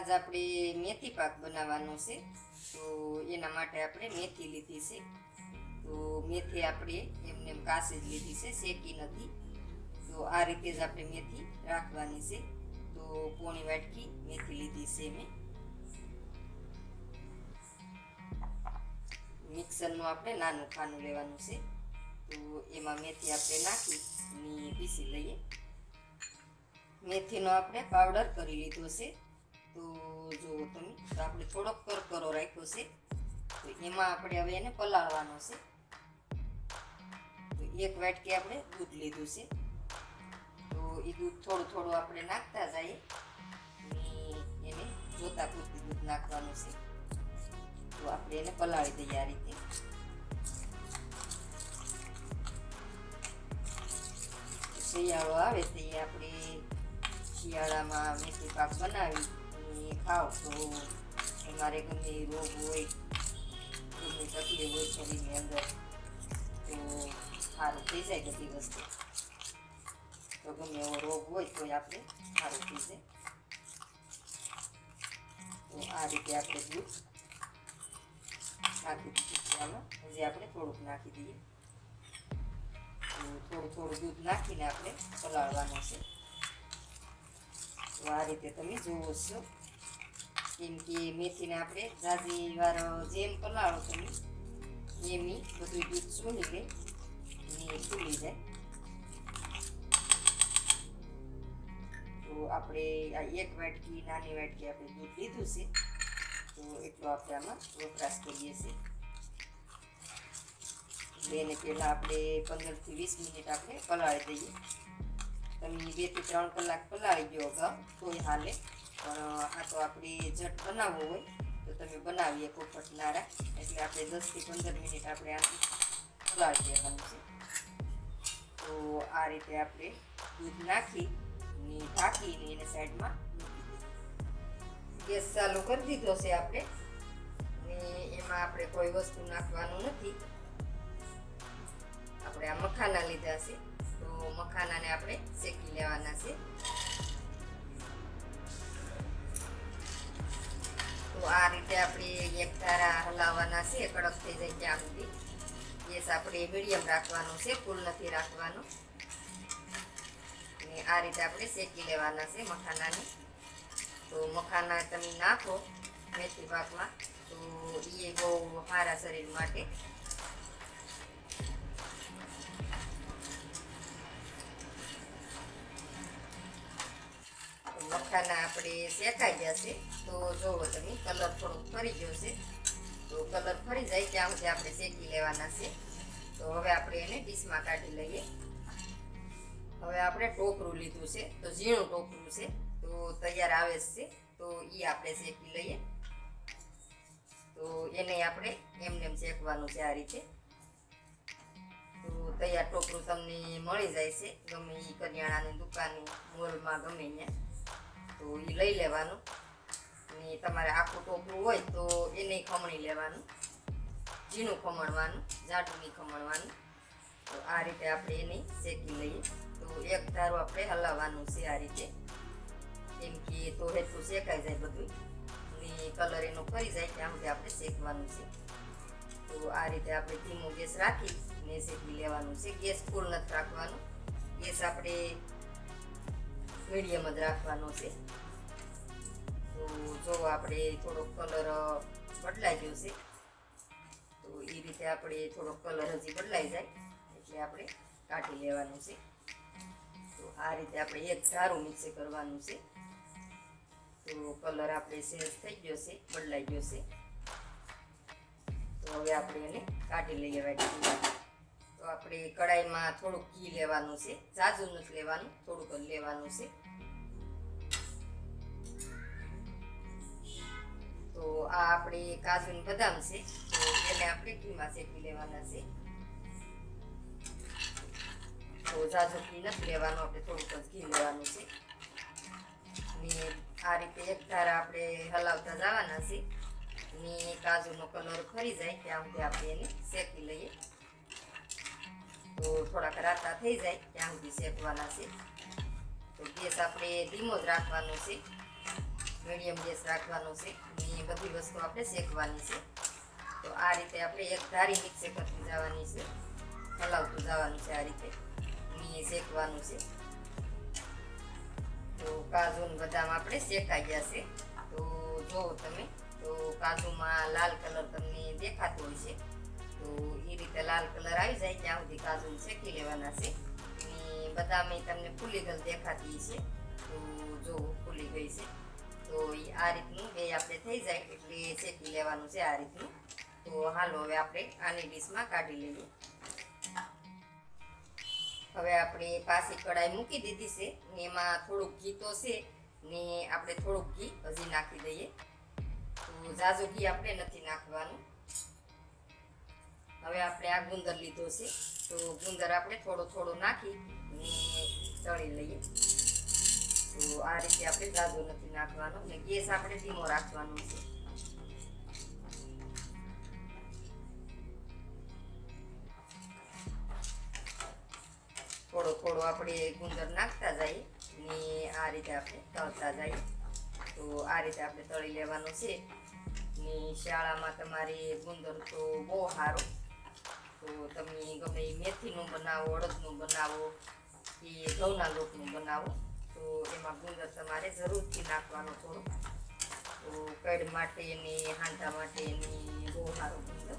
આજ આપણે મેથી પાક બનાવવાનો છે. તો એના માટે આપણે મેથી લીધી છે. તો મેથી આપણે એમને એમ કાસે જ લીધી છે, શેકી નથી. તો આ રીતે જ આપણે મેથી રાખવાની છે. તો પોણી વાટકી મેથી લીધી છે મેં. મિક્સરનું આપણે નાનું ખાનું લેવાનું છે. તો એમાં મેથી આપણે નાખી ને પીસી લઈએ. મેથીનો આપણે પાવડર કરી લીધો છે. તો જુઓ તમે આપણે થોડોક કરકરો રાખ્યો છે, તો એમાં આપણે હવે એને પલાળવાનો છે. તો એક વાટકી આપણે દૂધ લીધું છે. તો એ દૂધ થોડું થોડું આપણે નાખતા જઈએ. એને જોતા પૂરતી દૂધ નાખવાનું છે. તો આપણે એને પલાળી દઈએ આ રીતે. શિયાળો આવે તે આપણે શિયાળામાં મેથી પાક બનાવી ખાવ તો તમારે ગમે રોગ હોય, ગમે તકલીફ હોય શરીરની અંદર, તો સારું થઈ જાય બધી વસ્તુ. તો ગમે એવો રોગ હોય તો આપણે સારું થઈ જાય. તો આ રીતે આપણે દૂધ નાખી દીધું ચાલો, હજી આપણે થોડુંક નાખી દઈએ. થોડું થોડું દૂધ નાખીને આપણે પલાળવાનું છે. તો આ રીતે તમે જુઓ છો. કેમ કે મેથીને આપણે જાજી વાર જેમ પલાળો તમે. એમ ઈ બધું દૂધ સૂની લે ને ફૂલી જાય? તો આપણે આ એક વાટકી, નાની વાટકી આપણે દૂધ લીધું છે. તો એટલો આપણે આમાં વપરાશ કરીએ છીએ. એને પહેલાં આપણે પંદરથી વીસ મિનિટ આપણે પલાળી દઈએ. તમે બેથી ત્રણ કલાક પલાળી ગયો અગાઉ, તોય હાલે. પણ આ તો આપણે ઝટ બનાવવો હોય, તો તમે બનાવીએ પોપટનારા એટલે આપણે દસથી પંદર મિનિટ આપણે આ પલાળી દેવાનું છે તો આ રીતે આપણે દૂધ નાખી ને ઢાંકીને એને સાઈડમાં ગેસ ચાલુ કરી દીધો છે આપણે. ને એમાં આપણે કોઈ વસ્તુ નાખવાનું નથી. આપણે આ મખાના લીધા છે. તો મખાનાને આપણે શેકી લેવાના છે. તો આ રીતે આપણે એક ધારા હલાવવાના છે, કડક થઈ જાય ત્યાં સુધી. ગેસ આપણે મીડિયમ રાખવાનો છે, ફૂલ નથી રાખવાનો. અને આ રીતે આપણે શેકી લેવાના છે મખાનાને. તો મખાના તમે નાખો મેથી પાકમાં. તો એ બહુ સારા શરીર માટે મખાના આપણે શેકાઈ જશે તો જોવો તમે, કલર થોડોક ફરી ગયો છે. તો કલર ફરી જાય ત્યાં સુધી આપણે શેકી લેવાના છે. તો હવે આપણે એને ડીશમાં કાઢી લઈએ. હવે આપણે ટોપરું લીધું છે, તો ઝીણું ટોપરું છે, તો તૈયાર આવે છે, તો એ આપણે શેકી લઈએ. તો એને આપણે એમને શેકવાનું છે આ રીતે. તો તૈયાર ટોપરું તમને મળી જાય છે, ગમે એ કરિયાણાની દુકાન મોલમાં ગમે ત્યાં. તો એ લઈ લેવાનું. ને તમારે આખું ટોપરું હોય તો એને ખમણી લેવાનું. ઝીણું ખમણવાનું જાડું ખમણવાનું. તો આ રીતે આપણે એને શેકી લઈએ. તો એક ધારું આપણે હલાવવાનું છે આ રીતે. કેમ કે તો હેઠું શેકાઈ જાય બધું. ને કલર એનો ફરી જાય ત્યાં સુધી આપણે શેકવાનું છે. તો આ રીતે આપણે ધીમો ગેસ રાખી ને શેકી લેવાનું છે. ગેસ ફૂલ નથી રાખવાનો. ગેસ આપણે મીડિયમ જ રાખવાનો છે. તો જો આપણે થોડોક કલર બદલાઈ ગયો છે, તો એ રીતે આપણે થોડોક કલર હજી બદલાઈ જાય, એટલે આપણે કાઢી લેવાનું છે. તો આ રીતે આપણે એક સારું મિક્સ કરવાનું છે. તો કલર આપણે સેન્સ થઈ ગયો છે, બદલાઈ ગયો છે. તો હવે આપણે એને કાઢી લઈએ વાટી આપણે કડાઈમાં થોડુંક ઘી લેવાનું છે ઝાઝુ નથી લેવાનું, થોડુંક જ લેવાનું છે. તો આ આપણે કાજુ બદામ છે, તો એને આપણે ઘીમાં શેકી લેવાના છે. તો ઝાઝુ ઘી નથી લેવાનું, આપણે થોડુંક જ ઘી લેવાનું છે. ને આ રીતે એક ધારા આપણે હલાવતા જવાના છે. ને કાજુનો કલર ખરી જાય ત્યાં સુધી આપણે એને શેકી લઈએ. તો થોડાક રાતા થઈ જાય, ત્યાં સુધી શેકવાના છે. તો ગેસ આપણે ધીમો જ રાખવાનો છે. મીડિયમ ગેસ રાખવાનો છે. ને બધી વસ્તુ આપણે શેકવાની છે. તો આ રીતે આપણે એક ધારી મિક્સે કરતી જવાની છે. હલાવતું જવાનું છે આ રીતે. ને શેકવાનું છે. તો કાજુ બદામ આપણે શેકાઈ ગયા છે. તો જોવો તમે, તો કાજુમાં લાલ કલર તમને દેખાતો હોય છે તો એ રીતે લાલ કલર આવી જાય ત્યાં સુધી કાજુ શેકી લેવાના છે. અને મેં તમને ફૂલી ગલ દેખાતી છે તો જો ફૂલી ગઈ છે. તો આ રીતનું બે આપણે થઈ જાય એટલે શેકી લેવાનું છે આ રીતનું. તો હાલો હવે આપણે આની ડીશમાં કાઢી લઈએ. હવે આપણે પાછી કડાઈ મૂકી દીધી છે. ને એમાં થોડુંક ઘી તો છે. ને આપણે થોડુંક ઘી હજી નાખી દઈએ. તો ઝાઝું ઘી આપણે નથી નાખવાનું. હવે આપણે આ ગુંદર લીધો છે. તો ગુંદર આપણે થોડો થોડો નાખી તળી લઈએ. તો આ રીતે આપણે ઝાઝું નથી નાખવાનો ને ગેસ આપણે ધીમો રાખવાનો છે. થોડો થોડો આપણે ગુંદર નાખતા જઈએ ને આ રીતે આપણે તળતા જઈએ. તો આ રીતે આપણે તળી લેવાનું છે. ને શાળામાં તમારી ગુંદર તો બહુ સારો તો તમે ગમે એ મેથીનું બનાવો, અડદનું બનાવો કે ઘઉંના લોટનું બનાવો, તો એમાં ગુંદર તમારે જરૂરથી નાખવાનો થોડો તો કડ માટે ને હાંડા માટે ને બહુ સારો ગુંદર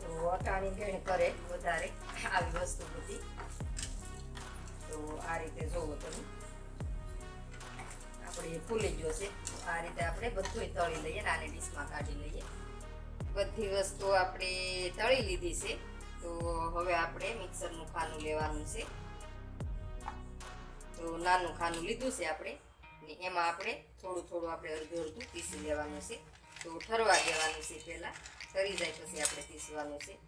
તો અટાણી ભેણ કરે વધારે આવી વસ્તુ બધી. તો આ રીતે જોવો તમે. આપણે ફૂલી ગયો છે. આ રીતે આપણે બધું તળી લઈએ નાને ડીશમાં કાઢી લઈએ. બધી વસ્તુ આપણે તળી લીધી છે. તો હવે આપણે મિક્સરનું ખાનું લેવાનું છે. તો નાનું ખાનું લીધું છે આપણે. ને એમાં આપણે થોડું થોડું આપણે અડધું અડધું પીસી લેવાનું છે. તો ઠરવા દેવાનું છે પહેલાં. ઠરી જાય પછી આપણે પીસવાનું છે.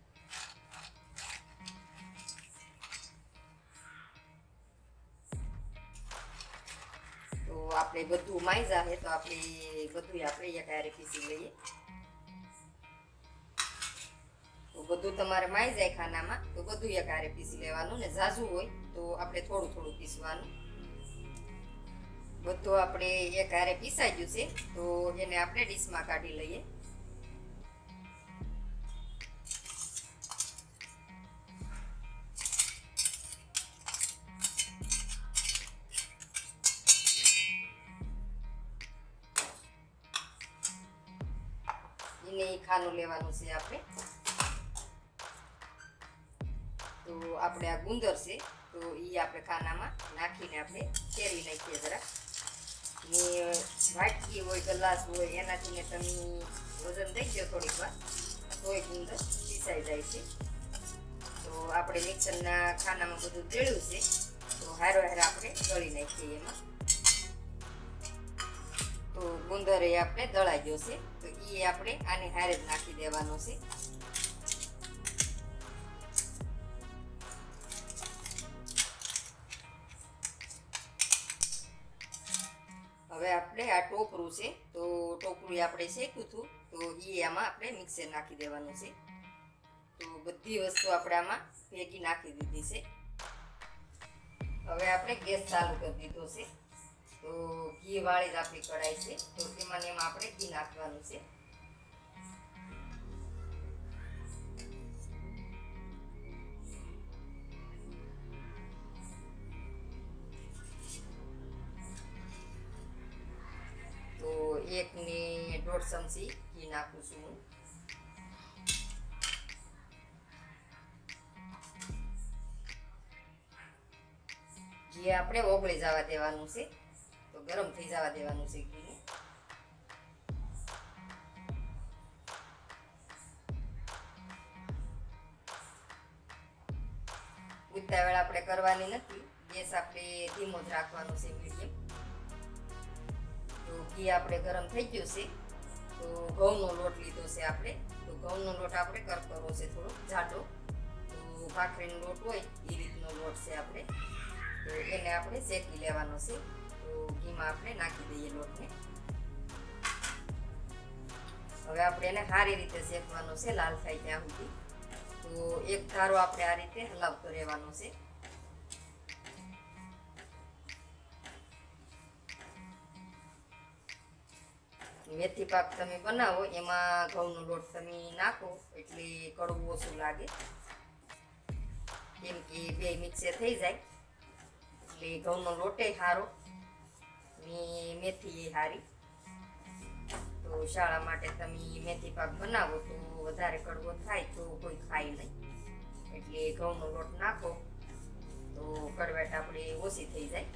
તો આપણે બધું માઈઝા જાહે તો આપણે બધું આપણે એક હારે પીસી લઈએ. બધું તમારે માઈ જાય ખાનામાં, તો બધું એક હારે પીસી લેવાનું ને ઝાઝુ હોય તો આપણે થોડું થોડું પીસવાનું. બધું આપણે એક હારે પીસાઈ ગયું છે, તો એને આપણે ડીશમાં કાઢી લઈએ. એને ખાનું લેવાનું છે આપણે. આ ગુંદર છે, તો એ આપણે ખાનામાં નાખીને આપણે ફેરવી નાખીએ જરા ને વાટકી હોય, ગ્લાસ હોય, એનાથી ને તમે વજન દઈ દો થોડીક વાર. તોય ગુંદર પીસાઈ જાય છે. તો આપણે મિક્સરના ખાનામાં બધું તેડ્યું છે. તો હારો હાર આપણે દળી નાખીએ એમાં. તો ગુંદર એ આપણે દળાઈ ગયો છે. તો એ આપણે આને હારે જ નાખી દેવાનો છે. હવે આપણે આ ટોપરું છે, તો ટોપરું આપણે શેક્યું હતું, તો એ આમાં આપણે મિક્સર નાખી દેવાનું છે. તો બધી વસ્તુ આપણે આમાં ભેગી નાખી દીધી છે. હવે આપણે ગેસ ચાલુ કરી દીધો છે. તો ઘી વાળી જ આપણી કઢાઈ છે, તો ને એમાં આપણે ઘી નાખવાનું છે. ને દોઢ ચમચી ઘી નાખું છું ઘી આપણે ઓગળી જવા દેવાનું છે. તો ગરમ થઈ જવા દેવાનું છે ઘીને. ઉતાવળ આપણે કરવાની નથી. ગેસ આપણે ધીમો જ રાખવાનો છે મીડિયમ. ઘી આપણે ગરમ થઈ ગયું છે. તો ઘઉંનો લોટ લીધો છે આપણે. તો ઘઉંનો લોટ આપણે કરકરો છે થોડો જાડો. તો ભાખરીનો લોટ હોય એ રીતનો લોટ છે આપણે. તો એને આપણે શેકી લેવાનો છે. તો ઘીમાં આપણે નાખી દઈએ લોટને. હવે આપણે એને સારી રીતે શેકવાનો છે, લાલ થાય ત્યાં સુધી. તો એક ધારો આપણે આ રીતે હલાવતો રહેવાનો છે. મેથી પાક તમે બનાવો, એમાં ઘઉંનો લોટ તમે નાખો, એટલે કડવું ઓછું લાગે. કેમ કે બે મિક્સર થઈ જાય, એટલે ઘઉંનો લોટે સારો ને મેથી સારી તો શાળા માટે તમે મેથી પાક બનાવો તો વધારે કડવો થાય તો કોઈ ખાય નહીં. એટલે ઘઉંનો લોટ નાખો, તો કડવાટ આપણે ઓછી થઈ જાય,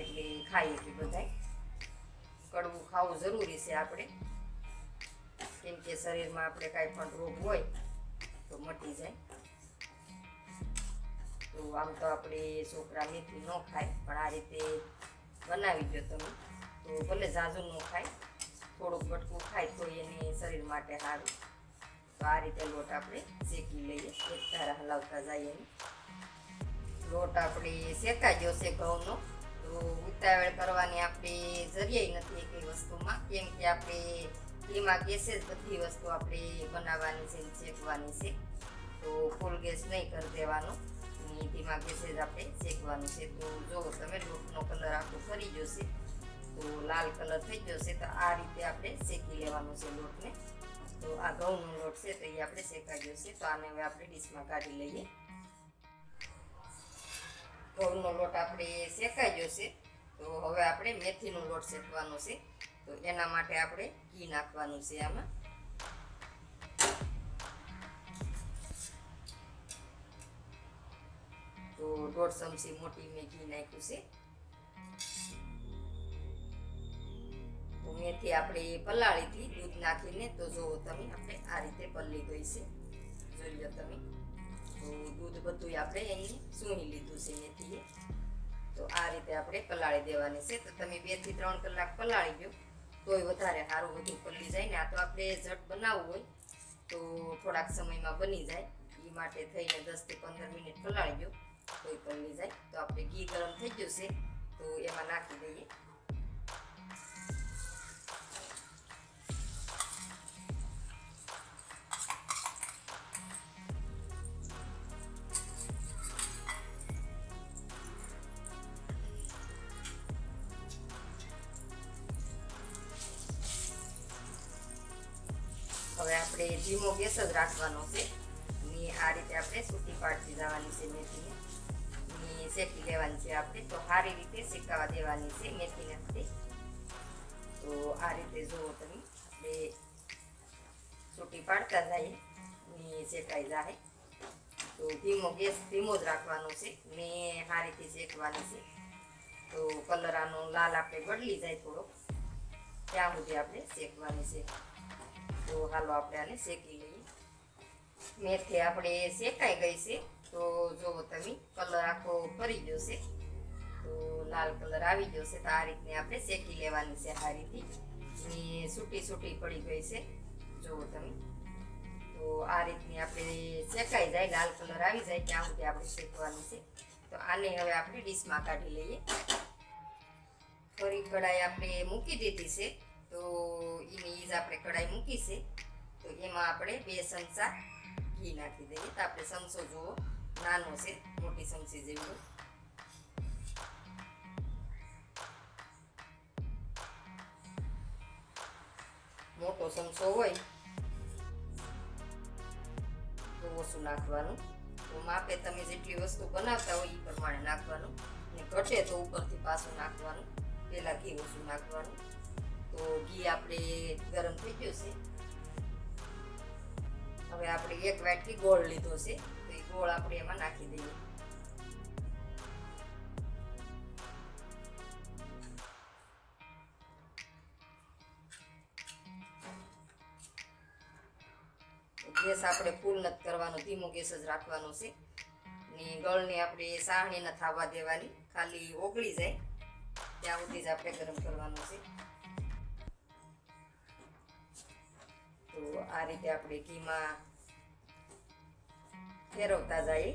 એટલે ખાઈએ કે બધાય. કડવું ખાવું જરૂરી છે આપણે. કેમ કે શરીરમાં આપણે કાંઈ પણ રોગ હોય તો મટી જાય. તો આમ તો આપણે છોકરા મેથી ન ખાય, પણ આ રીતે બનાવી દો તમે. તો ભલે ઝાઝું ન ખાય, થોડુંક બટકું ખાય તો એને શરીર માટે સારું. તો આ રીતે લોટ આપણે શેકી લઈએ, એક ધારા હલાવતા જઈએ. લોટ આપણે શેકાઈ ગયો છે ઘઉંનો. ઉતાવળ કરવાની આપણે જરિયાઈ નથી કઈ વસ્તુમાં, કેમ કે આપણે એમાં ગેસે જ બધી વસ્તુ આપણે બનાવવાની છે, શેકવાની છે. તો ફૂલ ગેસ નહીં કરી દેવાનો. ધીમા ગેસે જ આપણે શેકવાનું છે. તો જો તમે લોટનો કલર આખો ફરી જશે તો લાલ કલર થઈ જશે તો આ રીતે આપણે શેકી લેવાનું છે લોટને. તો આ ઘઉંનો લોટ છે, તો એ આપણે શેકાઈ જશે તો આને હવે આપણે ડીશમાં કાઢી લઈએ. ઘઉંનો લોટ આપણે શેકાઈ છે, તો હવે આપણે મેથીનો લોટ શેકવાનો છે, તો એના માટે આપણે ઘી નાખવાનું છે આમાં. તો દોઢ ચમચી મોટી મેં ઘી નાખ્યું છે. તો મેથી આપણે પલાળી હતી, દૂધ નાખીને, તો જો તમે આપણે આ રીતે પલ્લી ગઈ છે, જોઈ લો તમે. તો દૂધ બધું આપણે અહીં સૂણી લીધું છે મેથીએ તો આ રીતે આપણે પલાળી દેવાની છે. તો તમે બેથી ત્રણ કલાક પલાળી ગયો તોય વધારે સારું બધું પલળી જાય ને. આ તો આપણે ઝટ બનાવવું હોય તો થોડાક સમયમાં બની જાય. એ માટે થઈને દસથી પંદર મિનિટ પલાળી ગયો તોય પલળી જાય. તો આપણે ઘી ગરમ થઈ ગયું છે. તો એમાં નાખી દઈએ. ધીમો જ રાખવાનો છે. ને આ રીતે આપણે સૂકી પાડતી જવાની છે મેથીને. ને શેકી લેવાની છે આપણે. તો સારી રીતે શેકાવા દેવાની છે મેથીને આપણે. તો આ રીતે જુઓ તમે. આપણે સૂટી પાડતા જઈએ. ને શેકાઈ જાય તો ધીમો ગેસ ધીમો જ રાખવાનો છે. ને સારીથી શેકવાની છે. તો કલર આનો લાલ આપણે બદલી જાય થોડો ત્યાં સુધી આપણે શેકવાની છે. તો હાલો આપણે આને શેકી મેથી આપણે શેકાઈ ગઈ છે, તો જુઓ તમે કલર આખો ફરી ગયો છે, તો લાલ કલર આવી ગયો છે, તો આ રીતની આપણે શેકી લેવાની છે આ રીતે. એ સૂટી સૂટી પડી ગઈ છે જુઓ તમે. તો આ રીતની આપણે શેકાઈ જાય, લાલ કલર આવી જાય ત્યાં સુધી આપણે શેકવાનું છે. તો આને હવે આપણે ડીશમાં કાઢી લઈએ. ફરી કઢાઈ આપણે મૂકી દીધી છે, તો એની ઈજ આપણે કઢાઈ મૂકી છે. તો એમાં આપણે બે ચમચા ઘી નાખી દઈએ તો આપણે ચમચો જુઓ, નાનો છે, મોટી ચમચી જેવો. મોટો ચમચો હોય તો ઓછું નાખવાનું. તો માપે તમે જેટલી વસ્તુ બનાવતા હોય એ પ્રમાણે નાખવાનું. ને ઘટે તો ઉપરથી પાછું નાખવાનું. પહેલાં ઘી ઓછું નાખવાનું. તો ઘી આપણે ગરમ થઈ ગયું છે. હવે આપણે એક વાટકી ગોળ લીધો છે, તો એ ગોળ આપણે એમાં નાખી દઈએ. ગેસ આપણે ફૂલ નથી કરવાનો, ધીમો ગેસ જ રાખવાનો છે. ને ગળને આપણે સાહણી ન થવા દેવાની, ખાલી ઓગળી જાય, ત્યાં સુધી જ આપણે ગરમ કરવાનું છે. તો આ રીતે આપણે ઘીમાં ફેરવતા જાય,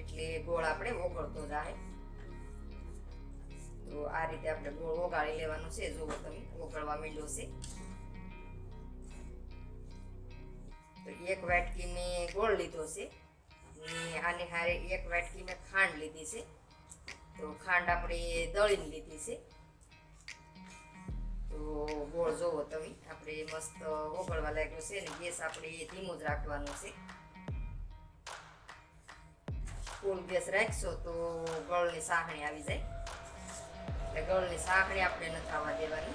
એટલે ગોળ આપણે ઓગળતો જાય. તો આ રીતે આપણે ગોળ ઓગાળી લેવાનો છે, જુઓ તમે, ઓગળવા માંડ્યો છે. તો એક વાટકી મેં ગોળ લીધો છે, ને આને હારે એક વાટકી મેં ખાંડ લીધી છે. તો ખાંડ આપણે દળીને લીધી છે. તો ગોળ જોવો તમે, આપણે મસ્ત ઓગળવા લાગ્યો છે ને ગેસ આપણે ધીમો જ રાખવાનો છે. ફૂલ ગેસ રાખશો તો ગળની સાહણી આવી જાય. એટલે ગળની સાહણી આપણે નથી આવવા દેવાની.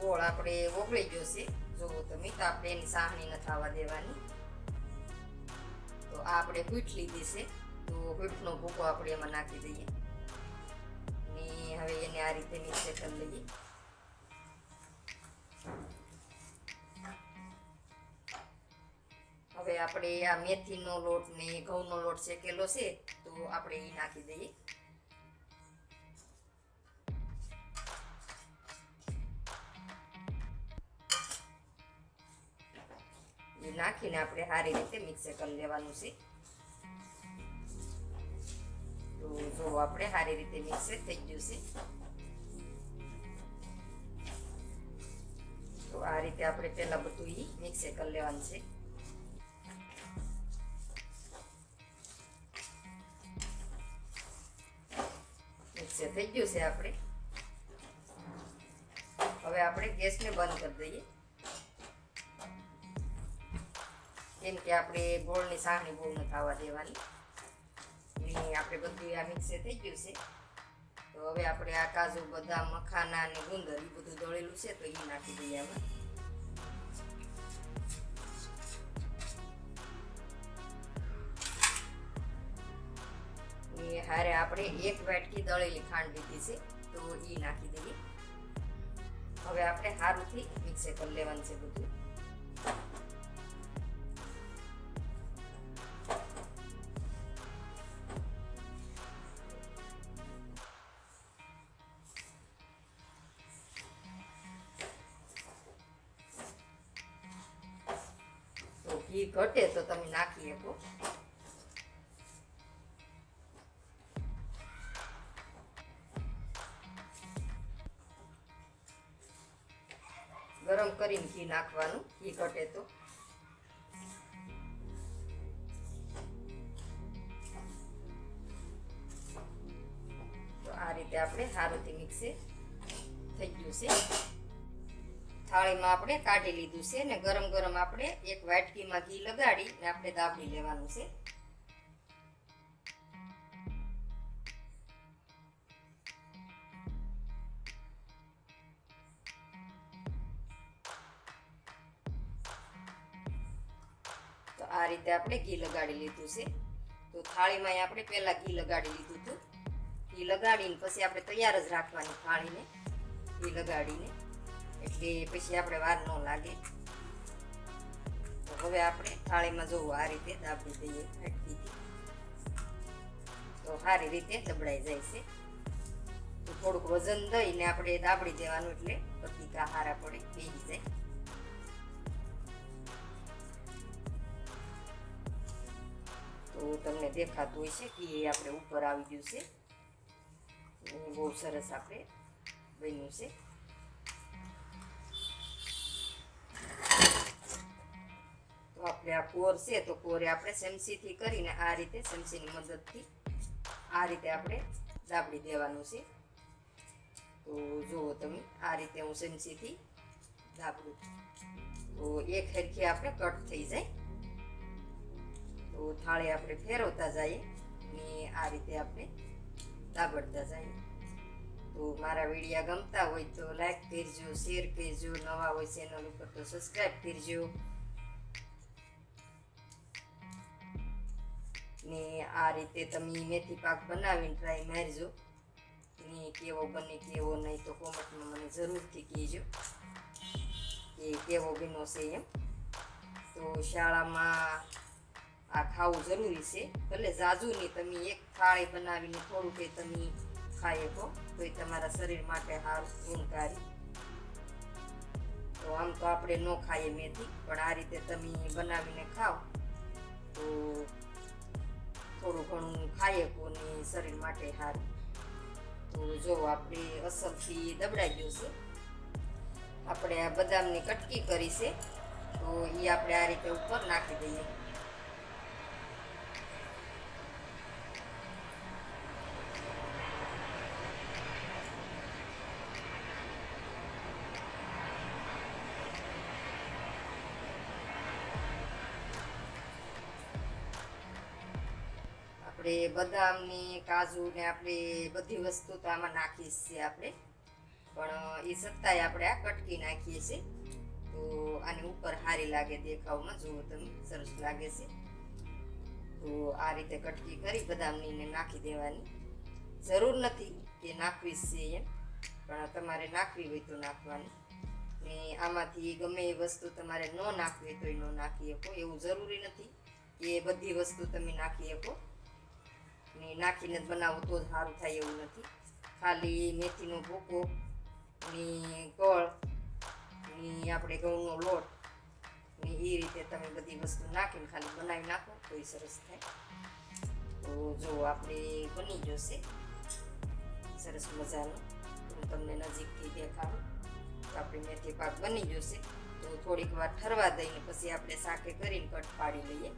ગોળ આપણે ઓગળી ગયો છે. જોવો તમે તો આપણે એની સાહણી નથી આવવા દેવાની. તો આપણે પીઠ લીધી છે. તો પીઠનો ભૂકો આપણે એમાં નાખી દઈએ. હવે એને આ રીતે નીચે કરી લઈએ. હવે આપણે આ મેથીનો લોટ ને ઘઉંનો લોટ શેકેલો છે, તો આપણે એ નાખી દઈએ. નાખીને આપણે સારી રીતે મિક્સ કરી લેવાનું છે. તો જો આપણે સારી રીતે મિક્સ થઈ ગયું છે. તો આ રીતે આપણે પહેલા બધું ઈ મિક્સ કરી લેવાનું છે. મિક્સ થઈ ગયું છે આપણે. હવે આપણે ગેસને બંધ કરી દઈએ. કેમ કે આપણે ગોળની સાહણી બહુ નથી આવવા દેવાની. ને આપણે બધું આ મિક્સે થઈ ગયું છે. તો હવે આપણે આ કાજુ બધા મખાના અને ગુંદર એ બધું દળેલું છે, તો એ નાખી દઈએ આમાં ને હારે આપણે એક વાટકી દળેલી ખાંડ લીધી છે, તો એ નાખી દઈએ. હવે આપણે હારુંથી મિક્સે કરી લેવાનું છે બધું. નાખવાનું ઘી ઘટે તો. આ રીતે આપણે સારુંથી મિક્સે થઈ ગયું છે. થાળીમાં આપણે કાઢી લીધું છે ને ગરમ ગરમ આપણે એક વાટકીમાં ઘી લગાડી ને આપણે દાબડી લેવાનું છે. આપણે ઘી લગાડી લીધું છે. તો થાળીમાં આપણે પહેલાં ઘી લગાડી લીધું હતું. ઘી લગાડીને પછી આપણે તૈયાર જ રાખવાની થાળીને ઘી લગાડીને. એટલે પછી આપણે વાર ન લાગે. તો હવે આપણે થાળીમાં જોવું આ રીતે દાબી દઈએ ફેટકીથી તો સારી રીતે દબડાઈ જાય છે. તો થોડુંક વજન દઈને આપણે દાબડી દેવાનું એટલે પતિકા હારા પડે, બેસી જાય. તો તમને દેખાતું હોય છે કે એ આપણે ઉપર આવી ગયું છે. બહુ સરસ આપણે બન્યું છે. તો આપણે આ કોર છે, તો કોરે આપણે ચમચીથી કરીને આ રીતે ચમચીની મદદથી આ રીતે આપણે દાબડી દેવાનું છે. તો જુઓ તમે, આ રીતે હું ચમચીથી દાબડું. તો એક હરખી આપણે કટ થઈ જાય. તો થાળી આપણે ફેરવતા જઈએ ને આ રીતે આપણે દાબડતા જઈએ. તો મારા વિડીયા ગમતા હોય તો લાઈક કરજો શેર કરજો, નવા હોય ચેનલ ઉપર તો સબસ્ક્રાઈબ કરજો. ને આ રીતે તમે મેથી પાક બનાવીને ટ્રાય મારજો. ને કેવો બને કેવો નહીં તો કોમેન્ટમાં મને જરૂરથી કહેજો કે કેવો બન્યો છે એમ. તો શાળામાં આ ખાવું જરૂરી છે. ભલે જાજુ નહીં તમે એક થાળી બનાવીને થોડું કંઈ તમે ખાઈ શકો તો એ તમારા શરીર માટે સારું ગુણકારી. તો આમ તો આપણે ન ખાઈએ મેથી, પણ આ રીતે તમે બનાવીને ખાઓ, તો થોડું ઘણું ખાઈ શકો ને શરીર માટે સારું તો જો આપણે અસરથી દબડાઈ ગયું છે. આપણે આ બદામની કટકી કરી છે. તો એ આપણે આ રીતે ઉપર નાખી દઈએ. આપણે બદામની, કાજુ ને આપણે બધી વસ્તુ તો આમાં નાખીએ છીએ આપણે. પણ એ છતાંય આપણે આ કટકી નાખીએ છીએ. તો આની ઉપર સારી લાગે દેખાવમાં. જુઓ તમે સરસ લાગે છે. તો આ રીતે કટકી કરી બદામની ને નાખી દેવાની. જરૂર નથી કે નાખવી છે એમ. પણ તમારે નાખવી હોય તો નાખવાની. ને આમાંથી ગમે એ વસ્તુ તમારે ન નાખવી હોય તો ન નાખી શકો. એવું જરૂરી નથી કે બધી વસ્તુ તમે નાખી શકો. ને નાખીને જ બનાવું તો સારું થાય એવું નથી. ખાલી મેથીનો ભૂકો ને ગળ ને આપણે ઘઉંનો લોટ ને એ રીતે તમે બધી વસ્તુ નાખીને ખાલી બનાવી નાખો તો એ સરસ થાય. તો જો આપણે બની જશે. સરસ મજાનો. હું તમને નજીકથી દેખાડું તો આપણી મેથી પાક બની જશે. તો થોડીક વાર ઠરવા દઈને પછી આપણે શાકે કરીને કટ પાડી લઈએ.